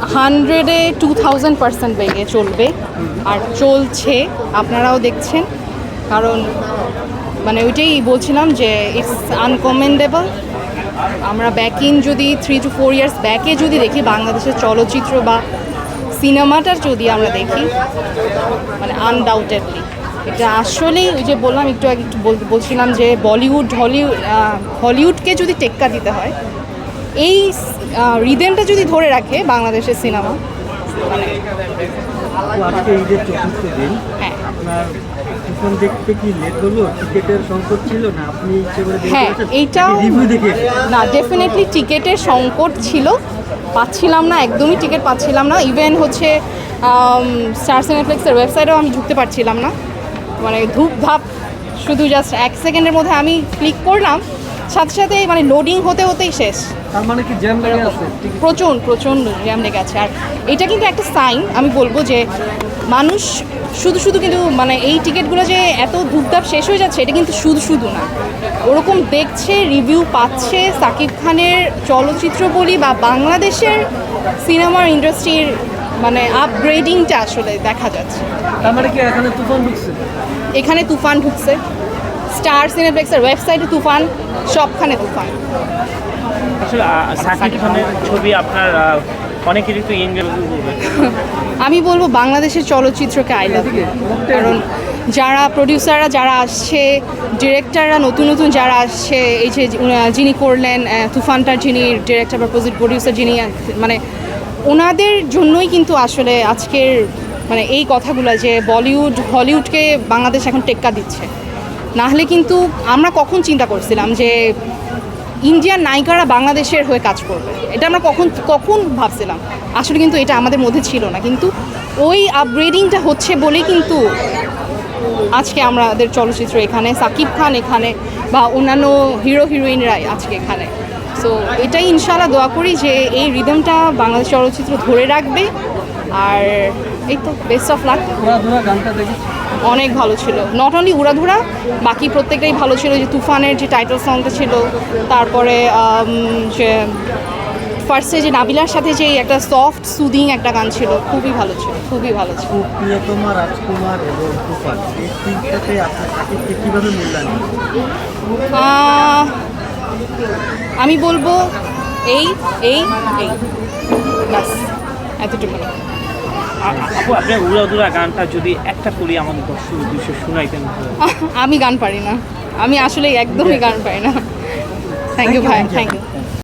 হান্ড্রেডে two thousand percent বেগে চলবে। আর চলছে, আপনারাও দেখছেন। কারণ মানে ওইটাই বলছিলাম যে ইটস আনকমেন্ডেবল আমরা ব্যাক ইন যদি থ্রি টু ফোর ইয়ার্স ব্যাকে যদি দেখি, বাংলাদেশের চলচ্চিত্র বা সিনেমাটার যদি আমরা দেখি মানে আনডাউটেডলি এটা আসলেই ওই যে বললাম, একটু আগে একটু বল- বলছিলাম যে বলিউড হলিউড হলিউডকে যদি টেক্কা দিতে হয় এই রিদেমটা যদি ধরে রাখে বাংলাদেশের সিনেমা মানে আজকে ঈদের চতুর্থ দিন হ্যাঁ। আপনার তুফান দেখতে কি লেট হলো? টিকেটের সংকট ছিল না? আপনি হ্যাঁ, এইটাও- রিভিউ দেখে না ডেফিনেটলি টিকেটের সংকট ছিল। পাচ্ছিলাম না একদমই টিকিট পাচ্ছিলাম না। ইভেন হচ্ছে স্টার সিনেপ্লেক্সের ওয়েবসাইটেও আমি ঢুকতে পারছিলাম না। মানে ধূপ ধাপ শুধু জাস্ট এক সেকেন্ডের মধ্যে আমি ক্লিক করলাম। সাথে সাথে মানে লোডিং হতে হতেই শেষ। তার মানে কি জ্যাম লেগে আছে? প্রচণ্ড প্রচণ্ড জ্যাম লেগে আছে। আর এটা কিন্তু একটা সাইন আমি বলব যে মানুষ শুধু শুধু কিন্তু মানে এই টিকিটগুলো যে এত ধূপধাপ শেষ হয়ে যাচ্ছে এটা কিন্তু শুধু শুধু না। ওরকম দেখছে রিভিউ পাচ্ছে সাকিব খানের চলচ্চিত্র বলি বা বাংলাদেশের সিনেমার ইন্ডাস্ট্রির মানে আপগ্রেডিংটা আসলে দেখা যাচ্ছে। তার মানে কি এখানে তুফান ঢুকছে? এখানে তুফান ঢুকছে। স্টার সিনেপ্লেক্সের ওয়েবসাইটে তুফান সবখানে তুফান। আসলে সাকিব খানের ছবি আপনার অনেকেরই তো আমি বলব বাংলাদেশের চলচ্চিত্রকে আই লাভ ইউ। কারণ যারা প্রডিউসাররা যারা আসছে ডিরেক্টররা নতুন নতুন যারা আসছে এই যে যিনি করলেন তুফানটার যিনি ডিরেক্টর বা প্রডিউসার যিনি মানে ওনাদের জন্যই কিন্তু আসলে আজকের মানে এই কথাগুলো যে বলিউড হলিউডকে বাংলাদেশ এখন টেক্কা দিচ্ছে। না হলে কিন্তু আমরা কখন চিন্তা করছিলাম যে ইন্ডিয়ান নায়িকারা বাংলাদেশের হয়ে কাজ করবে। এটা আমরা কখন কখন ভাবছিলাম। আসলে কিন্তু এটা আমাদের মধ্যে ছিল না। কিন্তু ওই আপগ্রেডিংটা হচ্ছে বলেই কিন্তু আজকে আমাদের চলচ্চিত্র এখানে, সাকিব খান এখানে বা অন্যান্য হিরো, হিরোইনরাই আজকে এখানে। সো এটাই ইনশাল্লাহ দোয়া করি যে এই রিদমটা বাংলাদেশ চলচ্চিত্র ধরে রাখবে। আর এই তো বেস্ট অফ লাক গানটা দেখে অনেক ভালো ছিল। নট অনলি উড়াধুরা বাকি প্রত্যেকটাই ভালো ছিল। যে তুফানের যে টাইটেল সংটা ছিল তারপরে যে ফার্স্টে যে নাবিলার সাথে যে একটা সফট সুদিং একটা গান ছিল খুবই ভালো ছিল খুবই ভালো ছিল। প্রিয়তমা রাজকুমার এবং তুফান এই তিনটাতে আপনি সাকিবকে মূল্যায়ন আমি বলব এই এই এই। ব্যাস এতটুকু আপু আপনার উড়াদুরা গানটা যদি একটা করি আমাদের দর্শক উদ্দেশ্যে শোনাইতেন আমি গান পারি না। আমি আসলে একদমই গান পারি না। থ্যাংক ইউ ভাই থ্যাংক ইউ